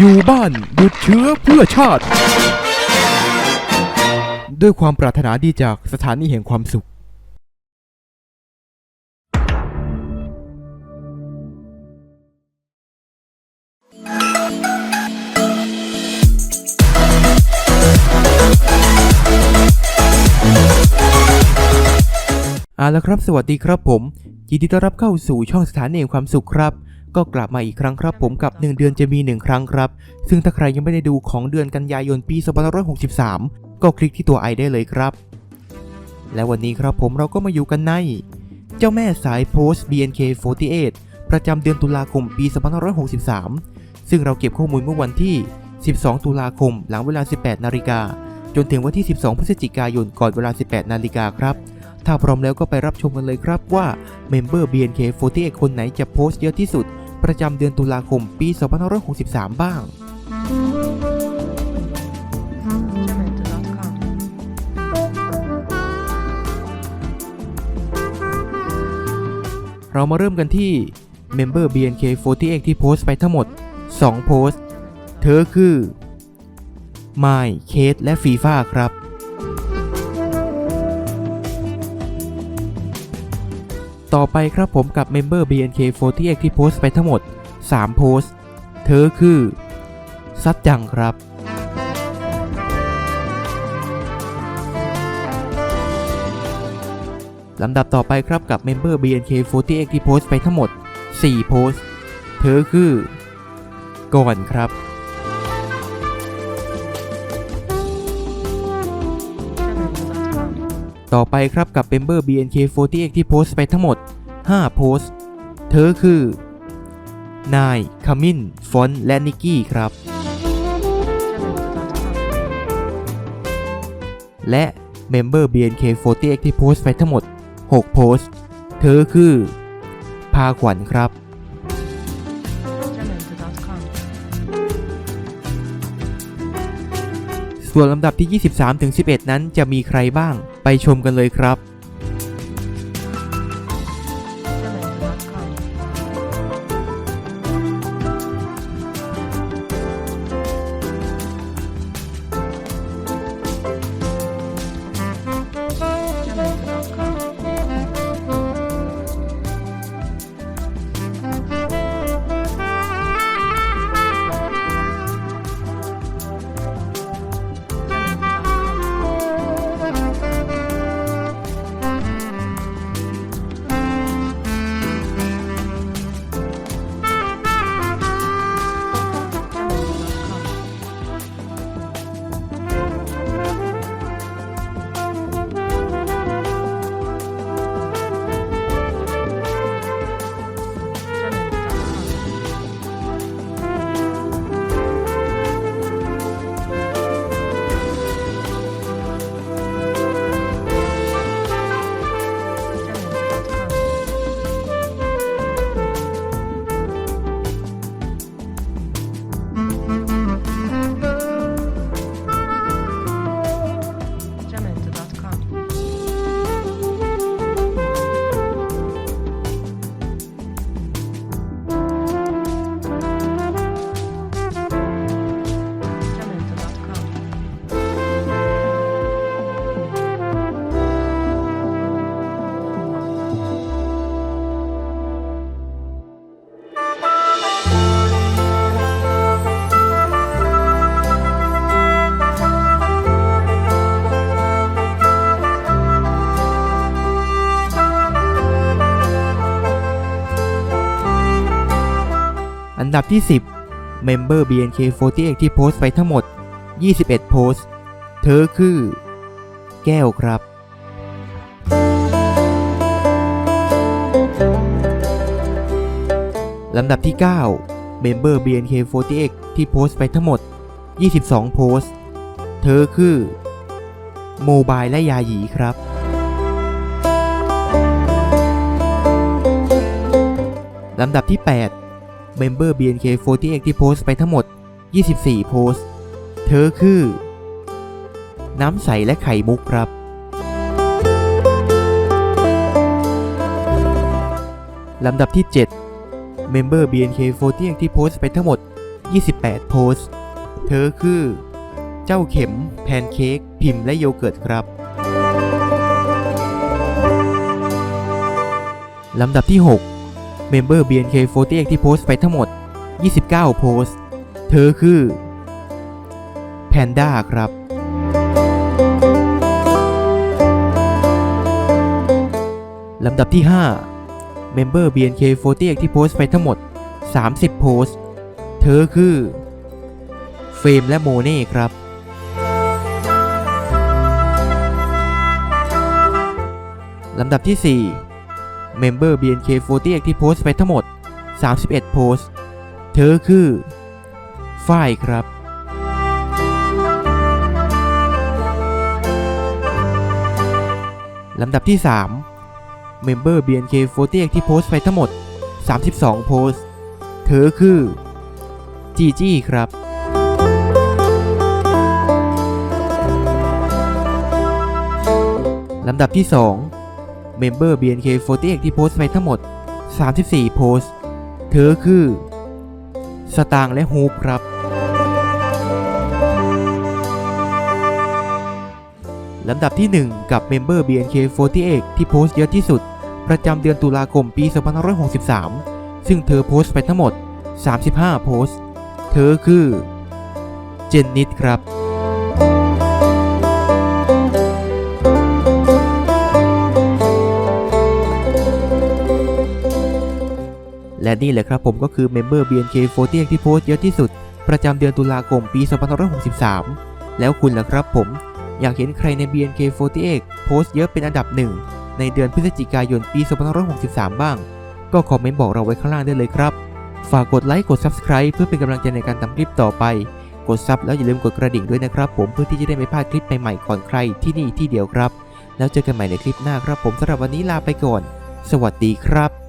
อยู่บ้านหยุดเชื้อเพื่อชาติ ด้วยความปรารถนาดีจากสถานีแห่งความสุข เอาละครับ สวัสดีครับผม ยินดีต้อนรับเข้าสู่ช่องสถานีแห่งความสุขครับ ก็กลับมาอีกครั้งครับผมกับ 1 เดือนจะมี 1 ครั้งครับ ซึ่งถ้าใครยังไม่ได้ดูของเดือนกันยายนปี2563 ก็คลิกที่ตัวไอได้เลยครับ และวันนี้ครับผมเราก็มาอยู่กันใน เจ้าแม่สายโพสต์ BNK48 ประจำเดือนตุลาคมปี2563 ซึ่งเราเก็บข้อมูลเมื่อวันที่ 12 ตุลาคม หลังเวลา 18 นาฬิกา จนถึงวันที่ 12 พฤศจิกายน ก่อนเวลา 18 นาฬิกาครับ ถ้าพร้อมแล้วก็ไปรับชมกันเลยครับว่าเมมเบอร์ BNK48 คนไหนจะโพสต์เยอะที่สุด ประจำเดือนตุลาคมปี 2563 บ้าง เรามาเริ่มกันที่เมมเบอร์ BNK48 ที่โพสต์ไปทั้งหมด 2 โพสต์ เธอคือไมค์เคสและฟีฟ่าครับ ต่อไปครับผมกับเมมเบอร์ BNK48 ที่โพสต์ไปทั้งหมด 3 โพสต์ เธอคือ ซัดจังครับลำดับต่อไปครับกับเมมเบอร์ BNK48 ที่โพสต์ไปทั้งหมด 4 โพสต์ เธอคือ ก่อนครับ ต่อไปครับกับเมมเบอร์ BNK48 ที่โพสต์ไปทั้งหมด 5 โพสต์ เธอคือนายคามินฟอนและนิกกี้ครับ Comment.com และเมมเบอร์ BNK48 ที่โพสต์ไปทั้งหมด 6 โพสต์ เธอคือ พาขวัญครับ Comment.com ส่วนลำดับที่ 23ถึง11 นั้นจะมีใครบ้างไป ชมกันเลยครับ นดับที่ 10 เมมเบอร์ BNK48 ที่โพสต์ไปทั้งหมด 21 โพสต์ เธอคือ แก้วครับลำดับที่ 9 เมมเบอร์ BNK48 ที่โพสต์ไปทั้งหมด 22 โพสต์ เธอคือ โมบายและยาหยีครับ ลำดับที่ 8 เมมเบอร์ BNK48 ที่โพสต์ไปทั้งหมด 24 โพสต์ เธอคือ น้ำใสและไข่มุกครับ ลำดับที่ 7 เมมเบอร์ BNK48 ที่โพสต์ไปทั้งหมด 28 โพสต์ เธอคือ เจ้าเข็ม แพนเค้ก พิมพ์และโยเกิร์ตครับ ลำดับที่ 6 เมมเบอร์ BNK48 ที่โพสต์ไปทั้งหมด 29 โพสต์ เธอคือแพนด้าครับลำดับที่ 5 เมมเบอร์ BNK48 ที่โพสต์ไปทั้งหมด 30 โพสต์ เธอคือ เฟรมและโมเน่ครับ ลำดับที่ 4 เมมเบอร์ BNK48 ที่โพสต์ไปทั้งหมด 31 โพสต์ เธอคือ ฝ้ายครับลำดับที่ 3 เมมเบอร์ BNK48 ที่โพสต์ไปทั้งหมด 32 โพสต์ เธอคือจีจี้ครับ ลำดับที่ 2 เมมเบอร์ BNK48 ที่โพสต์ไปทั้งหมด 34 โพสต์ เธอคือ สตางและฮูปครับ ลำดับที่ 1 กับเมมเบอร์ BNK48 ที่โพสต์เยอะที่สุด ประจำเดือนตุลาคมปี 2563 ซึ่งเธอโพสต์ไปทั้งหมด 35 โพสต์ เธอคือ เจนนิดครับ และนี่แหละครับผมก็คือเมมเบอร์ BNK48 ที่โพสต์เยอะที่สุด ประจำเดือนตุลาคมปี 2563 แล้วคุณล่ะครับผม อยากเห็นใครใน BNK48 โพสต์เยอะเป็นอันดับหนึ่งในเดือนพฤศจิกายนปี 2563 บ้าง ก็คอมเมนต์บอกเราไว้ข้างล่างได้เลยครับ ฝากกดไลค์กด Subscribe เพื่อเป็นกำลังใจในการทำคลิปต่อไป กดซับแล้วอย่าลืมกดกระดิ่งด้วยนะครับ ผมเพื่อที่จะได้ไม่พลาดคลิปใหม่ๆก่อนใครที่นี่ที่เดียวครับ แล้วเจอกันใหม่ในคลิปหน้าครับผมสำหรับวันนี้ลาไปก่อน สวัสดีครับ